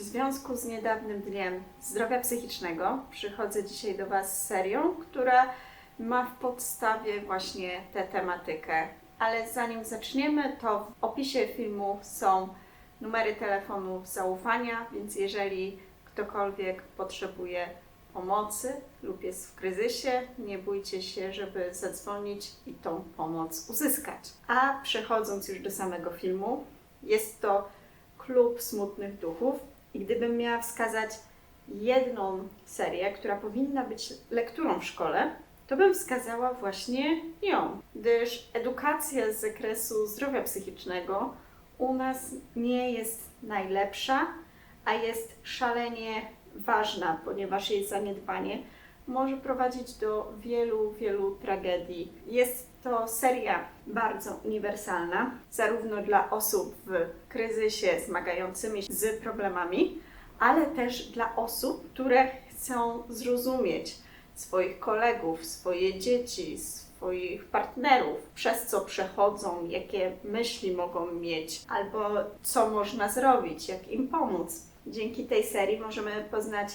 W związku z niedawnym Dniem Zdrowia Psychicznego przychodzę dzisiaj do Was z serią, która ma w podstawie właśnie tę tematykę. Ale zanim zaczniemy, to w opisie filmu są numery telefonów zaufania, więc jeżeli ktokolwiek potrzebuje pomocy lub jest w kryzysie, nie bójcie się, żeby zadzwonić i tą pomoc uzyskać. A przechodząc już do samego filmu, jest to Klub Smutnych Duchów i gdybym miała wskazać jedną serię, która powinna być lekturą w szkole, to bym wskazała właśnie ją, gdyż edukacja z zakresu zdrowia psychicznego u nas nie jest najlepsza, a jest szalenie ważna, ponieważ jej zaniedbanie może prowadzić do wielu, wielu tragedii. Jest to seria bardzo uniwersalna, zarówno dla osób w kryzysie zmagającymi się z problemami, ale też dla osób, które chcą zrozumieć swoich kolegów, swoje dzieci, swoich partnerów, przez co przechodzą, jakie myśli mogą mieć, albo co można zrobić, jak im pomóc. Dzięki tej serii możemy poznać,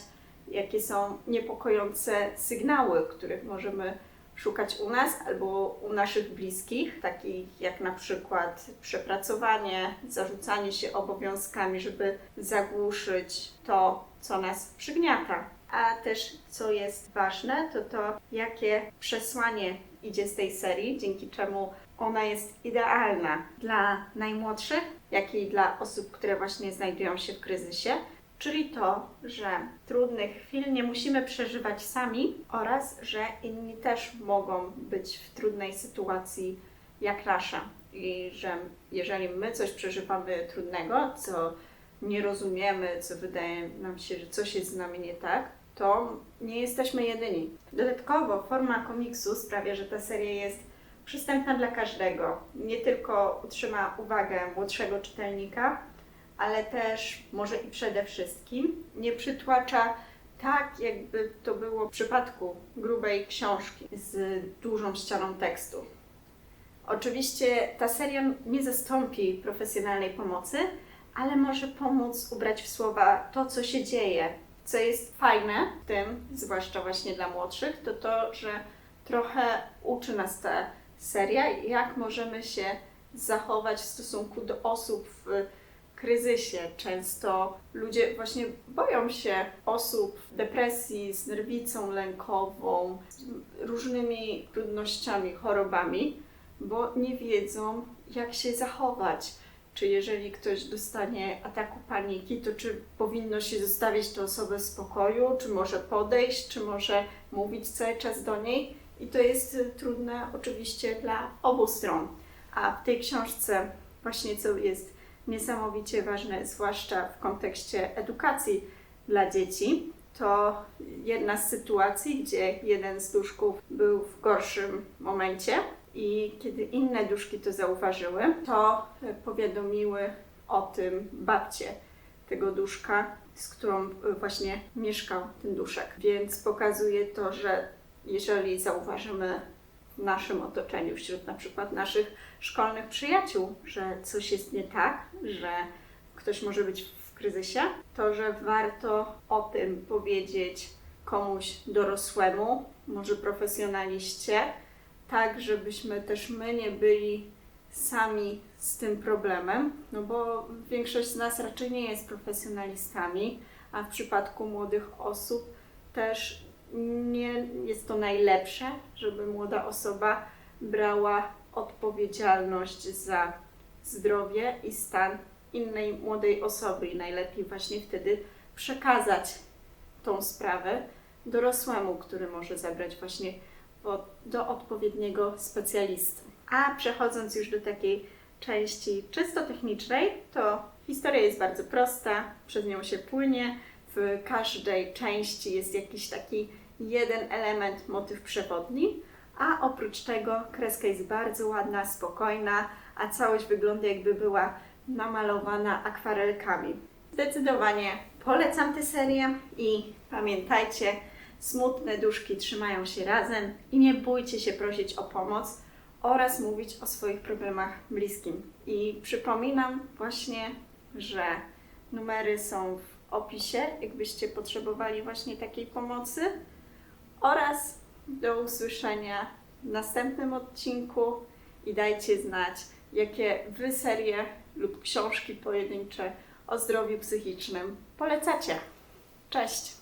jakie są niepokojące sygnały, których możemy szukać u nas albo u naszych bliskich, takich jak na przykład przepracowanie, zarzucanie się obowiązkami, żeby zagłuszyć to, co nas przygniata. A też, co jest ważne, to to, jakie przesłanie idzie z tej serii, dzięki czemu ona jest idealna dla najmłodszych, jak i dla osób, które właśnie znajdują się w kryzysie. Czyli to, że trudnych chwil nie musimy przeżywać sami oraz, że inni też mogą być w trudnej sytuacji jak nasza. I że jeżeli my coś przeżywamy trudnego, co nie rozumiemy, co wydaje nam się, że coś jest z nami nie tak, to nie jesteśmy jedyni. Dodatkowo forma komiksu sprawia, że ta seria jest przystępna dla każdego. Nie tylko utrzyma uwagę młodszego czytelnika, ale też może i przede wszystkim nie przytłacza tak, jakby to było w przypadku grubej książki z dużą ścianą tekstu. Oczywiście ta seria nie zastąpi profesjonalnej pomocy, ale może pomóc ubrać w słowa to, co się dzieje. Co jest fajne w tym, zwłaszcza właśnie dla młodszych, to to, że trochę uczy nas ta seria, jak możemy się zachować w stosunku do osób w kryzysie. Często ludzie właśnie boją się osób w depresji, z nerwicą lękową, z różnymi trudnościami, chorobami, bo nie wiedzą, jak się zachować. Czy jeżeli ktoś dostanie ataku paniki, to czy powinno się zostawić tę osobę w spokoju, czy może podejść, czy może mówić cały czas do niej? I to jest trudne oczywiście dla obu stron. A w tej książce właśnie co jest niesamowicie ważne, zwłaszcza w kontekście edukacji dla dzieci, to jedna z sytuacji, gdzie jeden z duszków był w gorszym momencie i kiedy inne duszki to zauważyły, to powiadomiły o tym babcie tego duszka, z którą właśnie mieszkał ten duszek. Więc pokazuje to, że jeżeli zauważymy w naszym otoczeniu, wśród na przykład naszych szkolnych przyjaciół, że coś jest nie tak, że ktoś może być w kryzysie, to że warto o tym powiedzieć komuś dorosłemu, może profesjonaliście, tak żebyśmy też my nie byli sami z tym problemem, no bo większość z nas raczej nie jest profesjonalistami, a w przypadku młodych osób też nie jest to najlepsze, żeby młoda osoba brała odpowiedzialność za zdrowie i stan innej młodej osoby i najlepiej właśnie wtedy przekazać tą sprawę dorosłemu, który może zabrać właśnie do odpowiedniego specjalisty. A przechodząc już do takiej części czysto technicznej, to historia jest bardzo prosta, przez nią się płynie. W każdej części jest jakiś taki jeden element, motyw przewodni, a oprócz tego kreska jest bardzo ładna, spokojna, a całość wygląda jakby była namalowana akwarelkami. Zdecydowanie polecam tę serię i pamiętajcie, smutne duszki trzymają się razem i nie bójcie się prosić o pomoc oraz mówić o swoich problemach bliskim. I przypominam właśnie, że numery są w opisie, jakbyście potrzebowali właśnie takiej pomocy. Oraz do usłyszenia w następnym odcinku i dajcie znać, jakie wy serie lub książki pojedyncze o zdrowiu psychicznym polecacie. Cześć!